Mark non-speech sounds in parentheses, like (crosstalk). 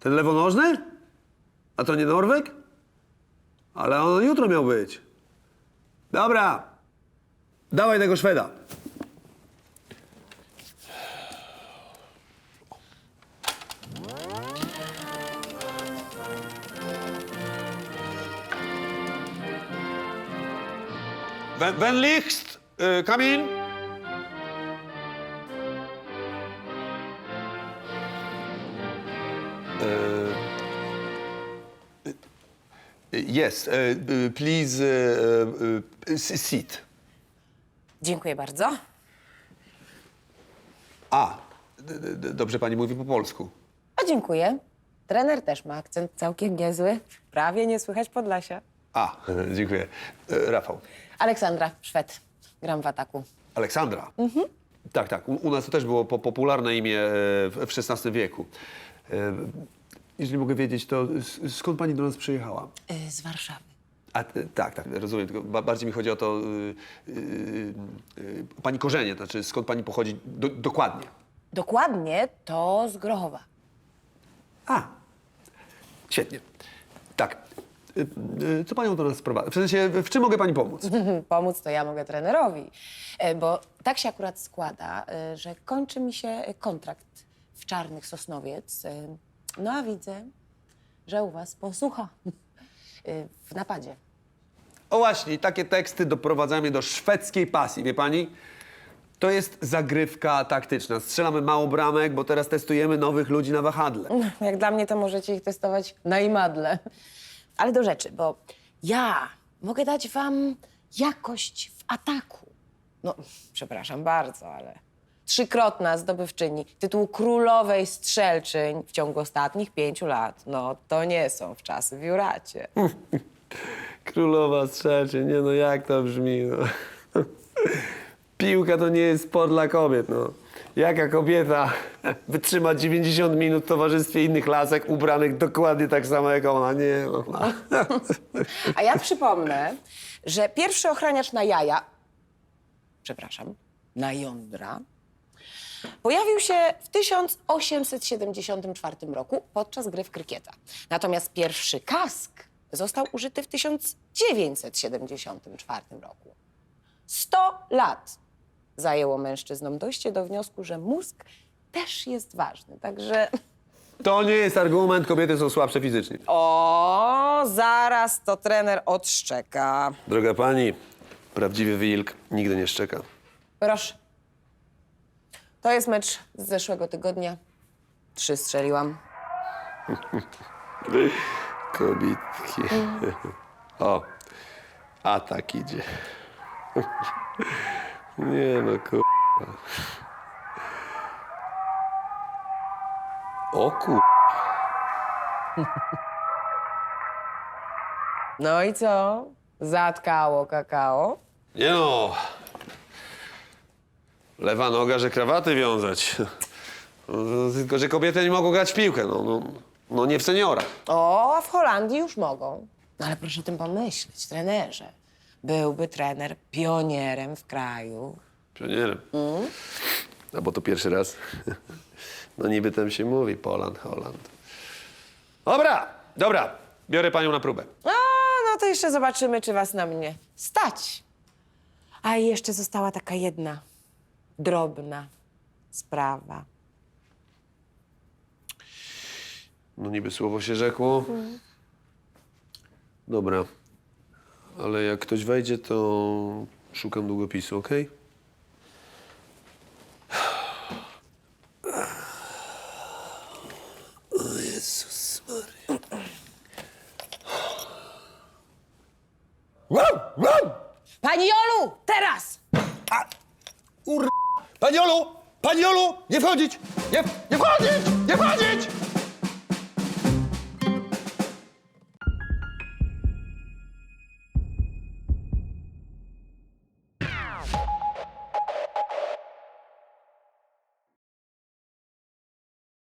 Ten lewonożny? A to nie Norweg? Ale on jutro miał być. Dobra. Dawaj tego Szweda. Licht, uh, come Yes, uh, uh, please s- sit. Dziękuję bardzo. A, d- d- dobrze pani mówi po polsku. A dziękuję. Trener też ma akcent całkiem niezły. Prawie nie słychać Podlasia. A, (laughs) dziękuję. E, Rafał. Aleksandra, Szwed. Gram w ataku. Aleksandra. Tak, tak. U, u nas to też było po, popularne imię e, w, w XVI wieku. E, Jeżeli mogę wiedzieć, to s- skąd pani do nas przyjechała? Yy, z Warszawy. A, e, tak, tak, rozumiem. Tylko ba, bardziej mi chodzi o to, y, y, y, pani korzenie, to znaczy skąd pani pochodzi do, dokładnie. Dokładnie to z Grochowa. A, świetnie. Tak. Y, y, Co panią do nas sprowadza? W sensie, w czym mogę pani pomóc? (laughs) Pomóc to ja mogę trenerowi. E, Bo tak się akurat składa, e, że kończy mi się kontrakt w Czarnych Sosnowiec. E, No a widzę, że u was posłucha e, w napadzie. O właśnie, takie teksty doprowadzają mnie do szwedzkiej pasji, wie pani? To jest zagrywka taktyczna. Strzelamy mało bramek, bo teraz testujemy nowych ludzi na wahadle. (laughs) Jak dla mnie to możecie ich testować na imadle. Ale do rzeczy, bo ja mogę dać wam jakość w ataku. No, przepraszam bardzo, ale trzykrotna zdobywczyni tytułu królowej strzelczyń w ciągu ostatnich pięciu lat. No, to nie są w czasy w Juracie. (laughs) Królowa strzelczy, nie no jak to brzmi, no. (laughs) Piłka to nie jest sport dla kobiet, no. Jaka kobieta (laughs) wytrzyma 90 minut w towarzystwie innych lasek ubranych dokładnie tak samo jak ona, nie no. A ja przypomnę, że pierwszy ochraniacz na jaja, przepraszam, na jądra, pojawił się w 1874 roku podczas gry w krykieta. Natomiast pierwszy kask został użyty w 1974 roku. 100 lat zajęło mężczyznom dojście do wniosku, że mózg też jest ważny. Także To nie jest argument, kobiety są słabsze fizycznie. o, zaraz to trener odszczeka. Droga pani, prawdziwy wilk nigdy nie szczeka. Proszę. To jest mecz z zeszłego tygodnia. Trzy strzeliłam. Kobitki. O, a tak idzie. Nie no, kur... O kur... No i co? Zatkało kakao. Nie no. Lewa noga, że krawaty wiązać. (laughs) Tylko, że kobiety nie mogą grać w piłkę, no, no, no nie w seniora. O, a w Holandii już mogą. No ale proszę o tym pomyśleć, trenerze. Byłby trener pionierem w kraju. Pionierem. No bo to pierwszy raz. No niby tam się mówi Poland, Holand. Dobra, dobra. Biorę panią na próbę. A, no to jeszcze zobaczymy, czy was na mnie stać. A jeszcze została taka jedna drobna sprawa. No niby słowo się rzekło. Dobra. Ale jak ktoś wejdzie, to szukam długopisu, okej? Pani Olu! Pani Olu! Nie wchodzić! Nie, nie wchodzić! Nie wchodzić!